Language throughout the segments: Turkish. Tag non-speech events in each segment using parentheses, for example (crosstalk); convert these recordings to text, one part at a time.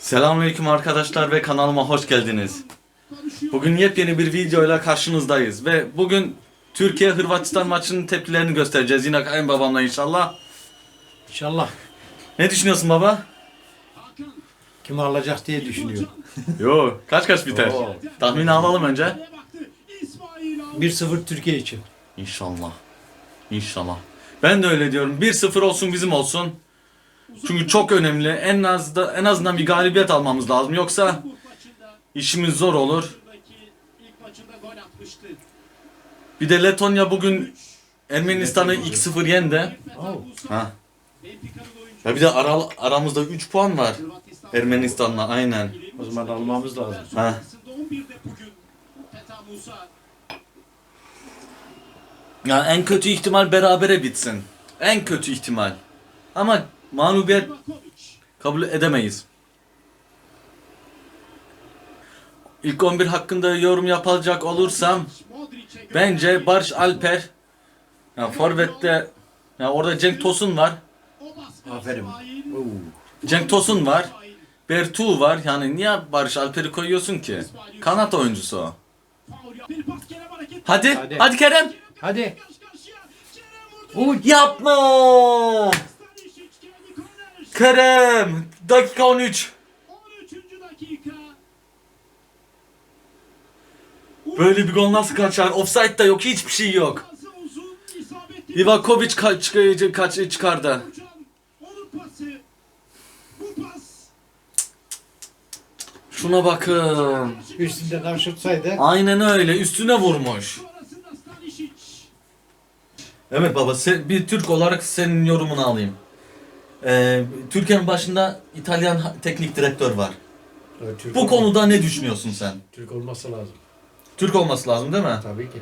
Selamünaleyküm arkadaşlar ve kanalıma hoş geldiniz. Bugün yepyeni bir videoyla karşınızdayız ve bugün Türkiye Hırvatistan maçının tepkilerini göstereceğiz yine kayınbabamla inşallah. İnşallah Ne düşünüyorsun baba? kim alacak diye düşünüyor. (laughs) Yo kaç kaç biter? Oo. Tahmini alalım önce. 1-0 Türkiye için. İnşallah. İnşallah. Ben de öyle diyorum. 1-0 olsun bizim olsun. Çünkü çok önemli. En az da en azından bir galibiyet almamız lazım. Yoksa işimiz zor olur. Bir de Letonya bugün Ermenistan'ı 2-0 yendi. Ha. Ya bir de ara, aramızda 3 puan var. Ermenistan'la aynen. O zaman almamız lazım. Ha. Ya en kötü ihtimal berabere bitsin. En kötü ihtimal. Ama mağlubiyet kabul edemeyiz. İlk 11 hakkında yorum yapacak olursam bence Barış Alper ya Forvet'te ya orada Cenk Tosun var. Aferin. Oo. Cenk Tosun var. Bertu var. Yani niye Barış Alper'i koyuyorsun ki? Kanat oyuncusu o. Hadi, hadi, Hadi. Kerem. Hadi. Bu yapma. Kerem. Dakika 13. Böyle bir gol nasıl kaçar? Offside da yok, hiçbir şey yok. Ivakovic kaç, kaç çıkardı. Şuna bakın. Üstünden avşutsaydı Aynen öyle. Üstüne vurmuş. Evet baba sen, bir Türk olarak senin yorumunu alayım. Ee, Türkiye'nin başında İtalyan teknik direktör var. Türk, Bu konuda ne düşünüyorsun sen? Türk olması lazım. Türk olması lazım değil mi? Tabii ki.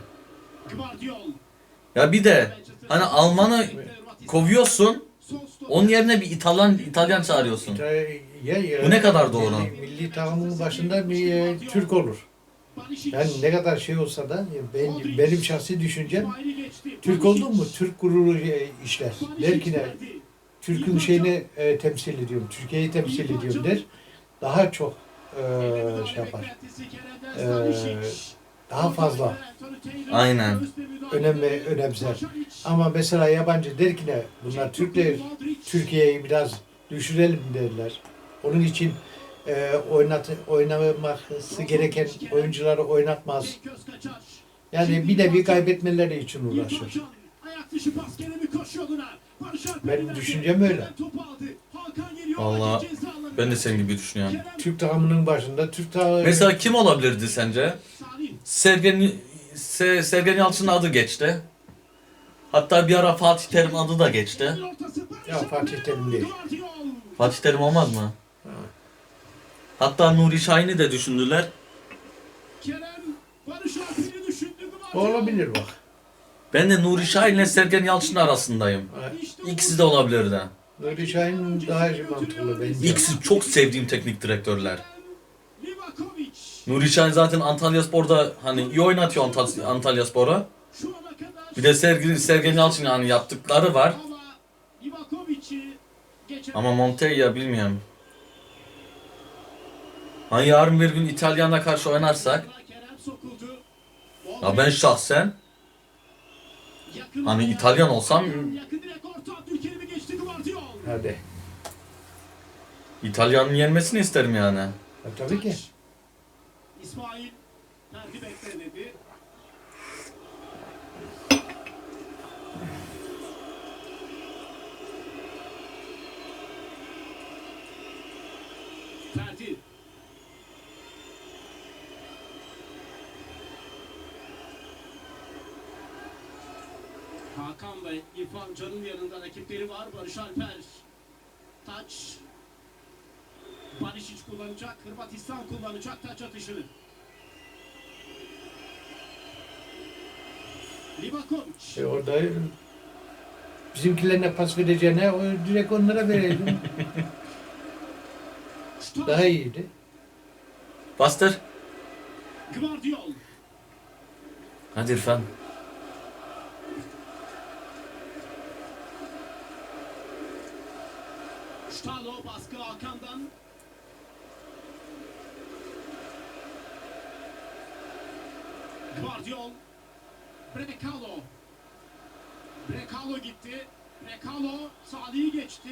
Ya bir de hani Alman'ı kovuyorsun, onun yerine bir İtalyan İtalyan çağırıyorsun. Ya, ya, Bu ne kadar doğru? Milli, milli takımın başında bir e, Türk olur. Yani ne kadar şey olsa da ben, benim şahsi düşüncem Türk oldun mu Türk gururu e, işler. Der ki ne? Türk'ün şeyini e, temsil ediyorum, Türkiye'yi temsil ediyorum der. Daha çok e, şey yapar. E, daha fazla Aynen. önem ve önemser. Ama mesela yabancı der ki ne? Bunlar Türkler Türkiye'yi biraz düşürelim derler. Onun için e, oynat, oynaması gereken oyuncuları oynatmaz. Yani bir de bir kaybetmeleri için uğraşır. Benim düşüncem öyle. Vallahi Ben de senin gibi düşünüyorum. Türk takımının başında Türk takımı... Mesela kim olabilirdi sence? Sergen, Se, Sergen Yalçın'ın adı geçti. Hatta bir ara Fatih Terim adı da geçti. Ya Fatih Terim değil. Fatih Terim olmaz mı? Hatta Nuri Şahin'i de düşündüler. Olabilir bak. Ben de Nuri Şahin'le Sergen Yalçın arasındayım. İkisi de olabilirdi. Nuri Şahin daha mantıklı bence. İkisi çok sevdiğim teknik direktörler. Nuri Şahin zaten Antalya Spor'da hani iyi oynatıyor Antal- Antalya Spor'a. Bir de Sergen, Sergen Yalçın yani yaptıkları var. Ama Montella bilmiyorum. Hani yarın bir gün İtalyan'a karşı oynarsak ya ben şahsen hani İtalyan olsam Hadi. İtalyan'ın yenmesini isterim yani. Ha, tabii ki. İsmail dedi. Ferdi. Hakan ve İrfan Can'ın yanında rakipleri var. Barış Alper. Taç. Barış kullanacak. Hırvatistan kullanacak taç atışını. Livakovic. E orada bizimkilerine pas vereceğine o direkt onlara verelim. Daha iyiydi. Bastır. Gvardiol. Hadi İrfan. Guardiol. Brekalo. Brekalo gitti. Brekalo Salih'i geçti.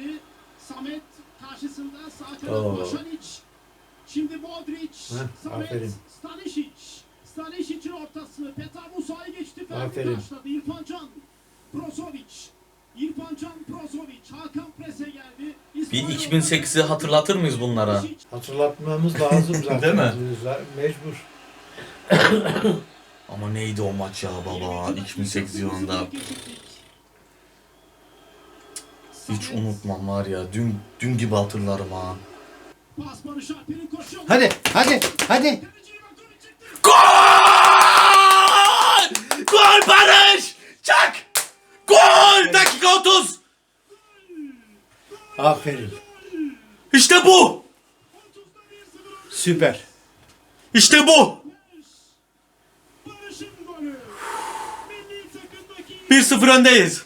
Samet karşısında sağ kanat. Başanic. Şimdi Modric. Heh, Samet. aferin. Stanisic. Stanisic'in ortası. Petar Musa'yı geçti. Ferdi karşıladı. İrfan Can. Brozovic. İrfan Can Brozovic. Hakan Prese geldi. Bir İsmail 2008'i hatırlatır mıyız bunlara? Hatırlatmamız lazım (laughs) zaten. Değil mi? Mecbur. (laughs) Ama neydi o maç ya baba 2008 yılında. Hiç unutmam var ya dün dün gibi hatırlarım ha. Hadi, hadi, hadi. Gol! Gol Barış! Çak! Gol! Dakika 30! Aferin. İşte bu! Süper. İşte bu! Barış'ın golü. Milli takımdaki 1-0 öndeyiz.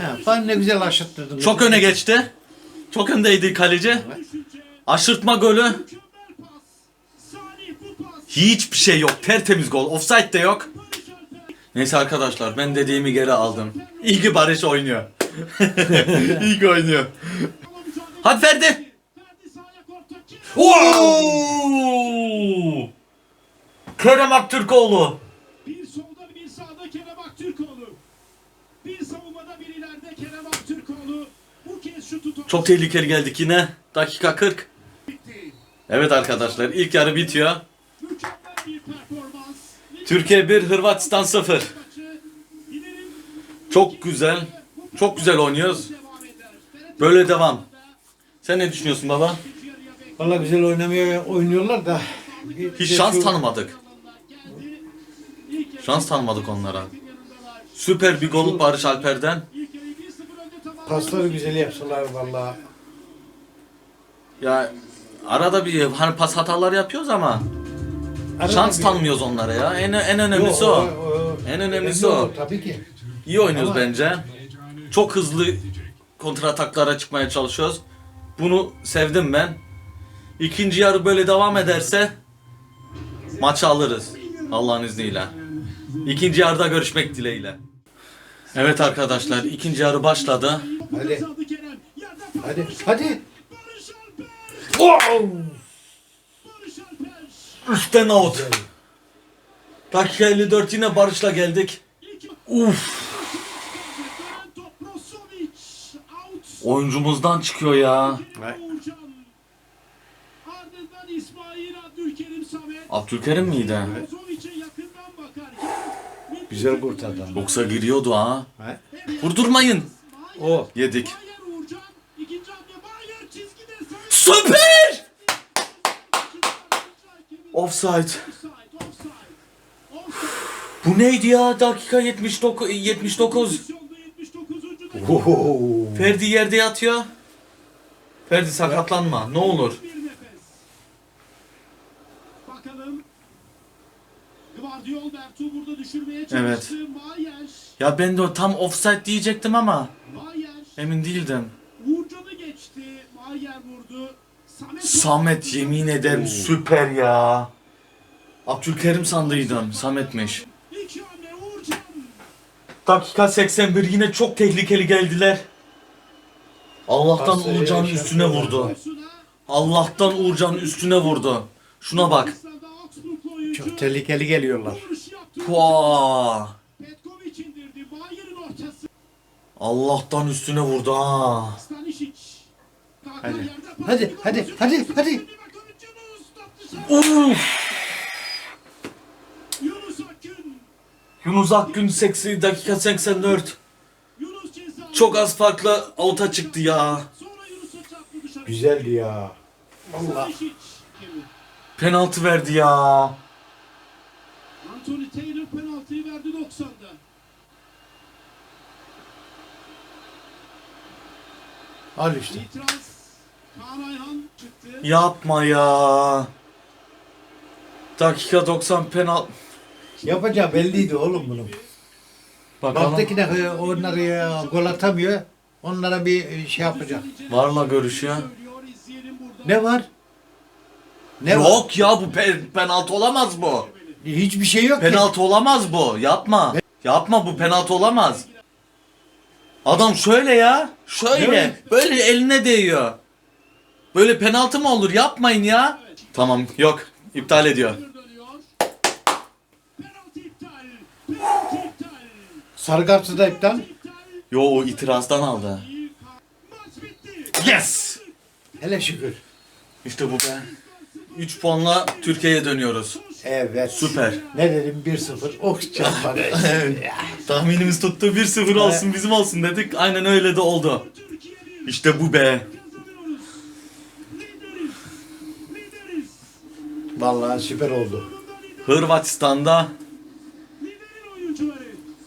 Ha, bana ne güzel aşıttırdın. Çok öne geçti. Çok öndeydi kaleci. Düşünce. Aşırtma golü. Hiçbir şey yok. Tertemiz gol. Offside de yok. Neyse arkadaşlar ben dediğimi geri aldım. İyi ki Barış oynuyor. (laughs) İyi ki oynuyor. Hadi Ferdi. Oo! Kerem Aktürkoğlu. Bir solda bir sağda Kerem Aktürkoğlu. Bir savunmada bir ileride Kerem Aktürkoğlu. Bu kez şutu top. Çok tehlikeli geldik yine. Dakika 40. bitti. Evet arkadaşlar ilk yarı bitiyor. Mükemmel bir performans. Türkiye 1, Hırvatistan 0. Maçı ileri Çok güzel. Çok güzel oynuyoruz. Böyle devam. Sen ne düşünüyorsun baba? Valla güzel oynamaya oynuyorlar da. Hiç şans tanımadık. Şans tanımadık onlara. Süper bir gol Barış Alper'den. Pasları güzel yapsalar valla. Ya arada bir hani pas hataları yapıyoruz ama Arada şans bir- tanımıyoruz onlara ya. En en önemlisi Yo, o. En önemlisi o. Tabii ki. İyi oynuyoruz Ama- bence. Çok hızlı kontra ataklara çıkmaya çalışıyoruz. Bunu sevdim ben. İkinci yarı böyle devam ederse maçı alırız. Allah'ın izniyle. İkinci yarıda görüşmek dileğiyle. Evet arkadaşlar ikinci yarı başladı. Hadi. Hadi, Hadi. Wow! Üstten out. Dakika 54 yine Barış'la geldik. Uf. Oyuncumuzdan çıkıyor ya. Abdülkerim Samet. Abdülkerim miydi? Bakarken. Güzel kurtardı. Yoksa giriyordu ha. Ha? Vurdurmayın. O. Yedik. Süper! Offside. Bu neydi ya? Dakika 79 79. Pozisyonda 79. dakika. Oho. Ferdi yerde yatıyor. Ferdi sakatlanma. Ne olur. Evet. Ya ben de tam offside diyecektim ama. Emin değildim. Uğurcan'ı geçti. Bayer vurdu. Samet, Samet yemin ederim süper ya. Abdülkerim sandıydım. Samet'miş. İki hamle Uğurcan. Dakika 81 yine çok tehlikeli geldiler. Allah'tan Pası Uğurcan'ın üstüne vurdu. Allah'tan Uğurcan'ın üstüne vurdu. Şuna bak. Çok tehlikeli geliyorlar. Pua. Allah'tan üstüne vurdu ha. Hadi. Hadi, hadi, hadi, hadi. Uf. Yunus Akgün. Yunus Akgün 80 dakika 84. Yunus ceza. Çok az farkla out'a çıktı ya. Güzeldi ya. Valla. Penaltı verdi ya. Anthony Taylor penaltıyı verdi 90'da. Al işte. Yapma ya. Dakika 90 penaltı. Yapacağı belliydi oğlum bunun. Bakalım. Baktı ki de onları gol atamıyor. Onlara bir şey yapacak. Varla görüşüyor. Ne var? Ne var? Yok ya bu pe- penaltı olamaz bu. Hiçbir şey yok. ki. Penaltı olamaz bu. Yapma. Yapma bu penaltı olamaz. Adam şöyle ya. Şöyle. Böyle eline değiyor. Böyle penaltı mı olur? Yapmayın ya. Tamam yok. İptal ediyor. dönüyor. Penaltı iptal. Penaltı iptal. Sarı kartı da iptal. Yo o itirazdan aldı. Maç bitti. Yes. Hele şükür. İşte bu be. 3 puanla Türkiye'ye dönüyoruz. Evet. Süper. Ne dedim 1-0. Oh. (laughs) Evet. Tahminimiz tuttu 1-0 olsun bizim olsun dedik. Aynen öyle de oldu. İşte bu be. Vallahi süper oldu. Hırvatistan'da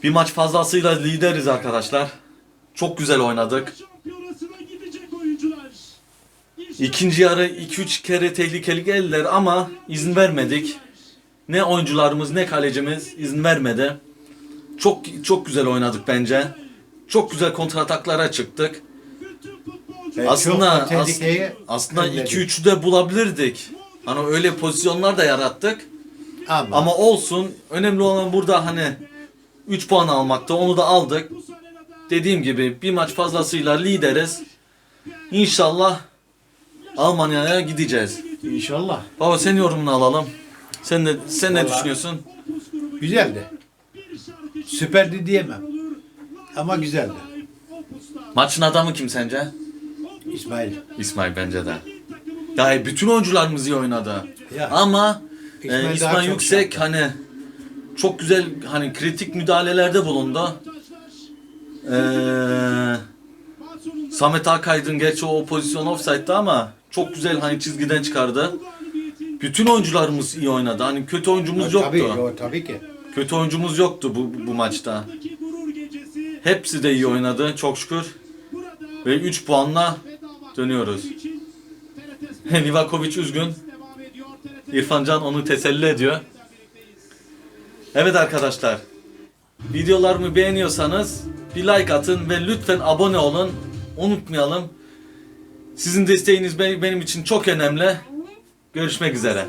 bir maç fazlasıyla lideriz arkadaşlar. Çok güzel oynadık. İkinci yarı 2-3 kere tehlikeli geldiler ama izin vermedik. Ne oyuncularımız ne kalecimiz izin vermedi. Çok çok güzel oynadık bence. Çok güzel kontrataklara çıktık. Evet, Aslında aslında önledik. 2-3'ü de bulabilirdik. Hani öyle pozisyonlar da yarattık. Ama, Ama olsun. Önemli olan burada hani 3 puan almakta. Onu da aldık. Dediğim gibi bir maç fazlasıyla lideriz. İnşallah Almanya'ya gideceğiz. inşallah. Baba senin yorumunu alalım. Sen de sen ne Vallahi- düşünüyorsun? Güzeldi. Süperdi diyemem. Ama güzeldi. Maçın adamı kim sence? İsmail. İsmail bence de. takımı Ya bütün oyuncularımız iyi oynadı. Ya. Ama e, İsmail daha İsmail çok Yüksek yaptı. hani çok güzel hani kritik müdahalelerde bulundu. Ee, Samet Akaydın gerçi o pozisyon offside'dı ama çok güzel hani çizgiden çıkardı. Bütün oyuncularımız iyi oynadı. Hani kötü oyuncumuz yoktu. Tabii, o, tabii ki. Kötü oyuncumuz yoktu bu, bu maçta. Hepsi de iyi oynadı çok şükür. Ve 3 puanla dönüyoruz. (laughs) Livakovic üzgün. İrfan Can onu teselli ediyor. Evet arkadaşlar. Videolarımı beğeniyorsanız bir like atın ve lütfen abone olun. Unutmayalım. Sizin desteğiniz be- benim için çok önemli. Görüşmek üzere.